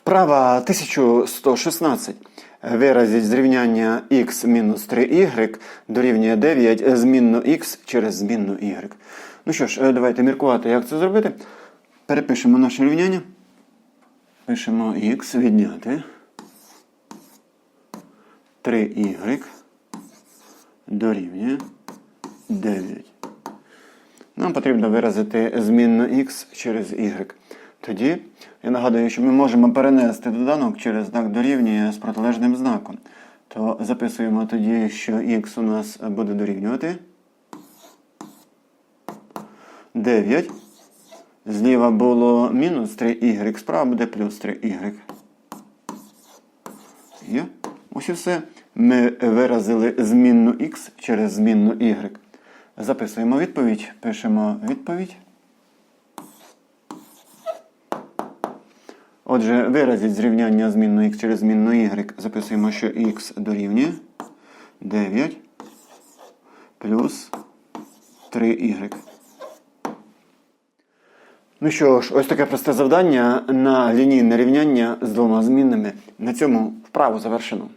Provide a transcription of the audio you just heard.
Вправа 1116. Виразіть зрівняння x мінус 3y дорівнює 9 змінну x через змінну y. Ну що ж, е, давайте міркувати, як це зробити. Перепишемо наше рівняння. Пишемо x відняти 3y дорівнює 9. Нам потрібно виразити змінну x через y. Тоді я нагадую, що ми можемо перенести доданок через знак дорівнює з протилежним знаком. То записуємо тоді, що x у нас буде дорівнювати 9. Зліва було мінус 3y, справа буде плюс 3y. Є. Ось і все. Ми виразили змінну x через змінну y. Записуємо відповідь. Пишемо відповідь. Отже, виразіть зрівняння змінної x через змінну y. Записуємо, що x дорівнює 9 плюс 3y. Ну що ж, ось таке просте завдання на лінійне рівняння з двома змінними. На цьому вправу завершено.